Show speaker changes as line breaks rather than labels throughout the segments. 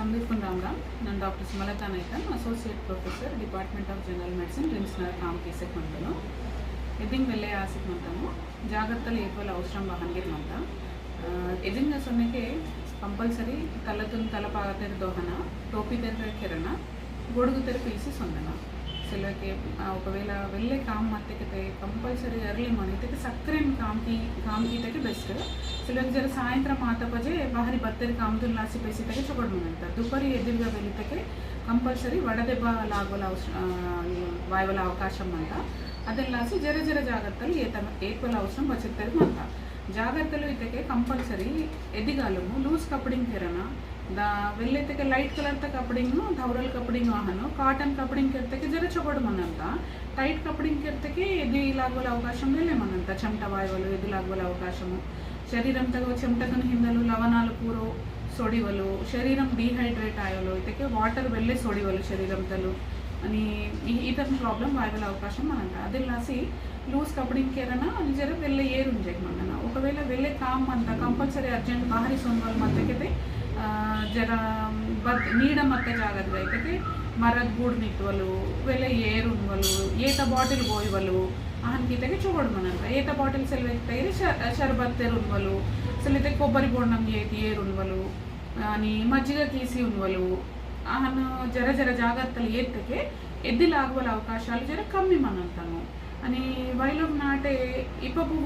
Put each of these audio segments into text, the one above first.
సందీపు రామ్ రామ్ ನಾನು doctor Sumalatha నైతన్ associate professor department of general medicine RIMS కాంపీసెక్ ఉంటాను ఎదింగ్ వెళ్ళే ఆశకు ఉంటాము జాగ్రత్తలు ఏపోలు అవసరం వాహనగిరి మంట ఎదింగ్ ಸೊನ್ನೆಗೆ కంపల్సరీ కళ్ళతో తలపాగ తెర దోహన టోపీ తెర కిరణ గొడుగు తెర పీసి సొందన. సెలవుకి ఒకవేళ వెళ్ళే కామ్ మత్తెక్కితే కంపల్సరీ ఎర్లీ మార్నింగ్ అయితే సక్రీన్ కామ్కి కామ్కి అయితే బెస్ట్ సెలవుకి జర సాయంత్రం ఆతపజೆ ಬಾರಿ ಬತ್ತರಿ ಕಾಮ್ದು ಲಾಸಿ ಬೇಸಿತಕ್ಕೆ ತಗೊಂಡು ಅಂತ ದುಪರಿ ఎదురుగా వెళ్ళితಕ್ಕೆ కంపల్సరీ వడదెబ్బ లాగోల వాయువల అవకాశం అంట అదెల్లాసి జర జర జాగ్రత్తలు ఏత ఏకల అవసరం వచ్చేది అంట జాగ్రత్తలు ఇతకే కంపల్సరీ ఎదిగాలము. లూజ్ కప్పింగ్ తెరనా ದ ವೆಲ್ಲೈತಕ್ಕೆ ಲೈಟ್ ಕಲರ್ ತ ಕಪ್ಡಿಂಗ್ನು ಧವರಲ್ ಕಪ್ಡಿಂಗ್ కాటన్ ಕಾಟನ್ ಕಪ್ಡಿಂಗ್ ಕಿರ್ತಕ್ಕೆ ಜರ ಚೊಬಡಮనంత టైట్ కప్డింగ్ కిర్తకి ఇది లాగోల అవకాశం లేమనంత. చెమట వాయువులు ఇది లాగోల అవకాశము. శరీరం తగ చెమటగను హిందలు లవణాలు పూరో సొడివలు. శరీరం డీహైడ్రేట్ ఆయలు ఇతకే వాటర్ వెళ్ళే సోడివలు శరీరం తలు అని ఈటన్ ప్రాబ్లం వాయువుల అవకాశం మనంట. అది లాసి లూస్ కప్డింగ్ కేరన అని జర వెళ్ళే ఏరు ఉంజేకి మనన ఒకవేళ వెళ్ళే కామ్ అంత కంపల్సరీ అర్జెంట్ భారీ సొందలు మధ్యకైతే ಜರ ಬತ್ ನೀಡ ಮತ್ತಗಾಗದ್ರ ಐತಕ್ಕೆ ಮರದ ಗೂಡು ನಿಟ್ಟುವಲು ಇವೆಲ್ಲ ಏರ್ ಉಣ್ವಲು ಏತ ಬಾಟಿಲ್ ಗೋಯ್ವಲು ಆನ್ಕಿತಾಗೆ ಚೋಗಡ್ ಮನಂತ ಏತ ಬಾಟಿಲ್ ಸೆಲ್ವ ಎತ್ತೈರೆ ಶರ್ಬತ್ತೇರು ಉಣ್ವಲು ಸೆಲ್ವತ್ತೆ ಕೊಬ್ಬರಿ ಬೋಂಡಂಗೆ ಏತಿ ಏರು ಉಣ್ವಲು ನೀ ಮಜ್ಜಿಗೆ ಕೀಸಿ ಉಣ್ವಲು ಆನು ಜರ ಜರ ಜಾಗ್ರత్తలు ఏత్తకే ఎద్దులాగవల అవకాశాలు జర కమ్మి మనంతాను అని వైలో నాటే ఇప్పపు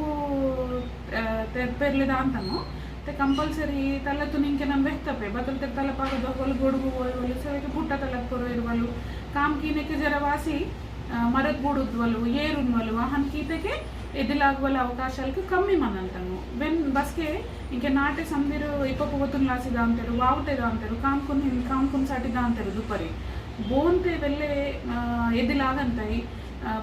తెప్పెర్లేదా అంతాను ಅಂತಾನು ते ಕಂಪಲ್ಸರಿ ತಲೆ ತುನಿಂಕೆ ನಮ್ ಬೆಕ್ತಪೆ ಬದಲ್ತೆ ತಲೆ ಪಾಗದ ಹೊಲು ಗೊಡುಗು ಒಯ್ವಲು ಸೆವೆಗೆ ಪುಟ್ಟ ತಲೆ ಕೊರು ಇರುವಲು ಕಾಮ್ ಕೀನೆಕ್ಕೆ ಜರ ವಾಸಿ మరద్ గూడుద్వలు ఏరున్వలు వాహన్ కీతకే ఎదిలాగువల అవకాశాలకు కమ్మి మనంటాము వెన్ బస్కే ఇంకే నాటే సందిరు ఇప్ప పోతున్న లాసి దాంతారు వావుతే దాంతారు కామ్కొని కామ్కొని సాటి దాంతారు దుపరి బోన్తే వెళ్ళే ఎదిలాగంతాయి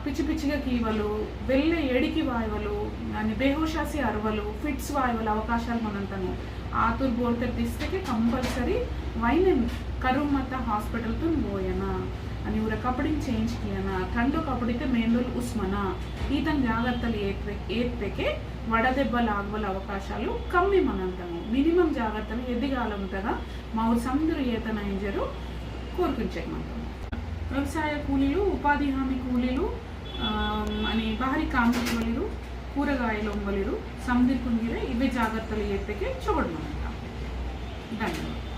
పిచ్చి పిచ్చిగా కీవలు వెళ్ళే ఎడికి వాయువలు అని బేహోషాసి అరవలు ఫిట్స్ వాయువలు అవకాశాలు మనంతను ఆతురు బోర్తర్ తీస్తే కంపల్సరీ వైనన్ కరుమత హాస్పిటల్తో పోయనా? అని ఊర కబడింగ్ చేంజ్ కియనా తండు కబడితే మేందోల్ ఉస్మనా? ఈతన్ జాగ్రత్తలు ఏత్పెకే వడదెబ్బలు ఆగవల అవకాశాలు కమ్మి మనంతము. మినిమం జాగ్రత్తలు ఎదిగాలంతగా మా ఊరు సందరు ఈతన ఇంజరు మనం వ్యవసాయ కూలీలు ఉపాధి హామీ కూలీలు అని బాహరి కాంపిలు కూరగాయలు ఒంగలిరు సందిర్ కుంగిరే ఇవే జాగ్రత్తలు ఏత్పెకే చూడమంట ధన్యవాదాలు.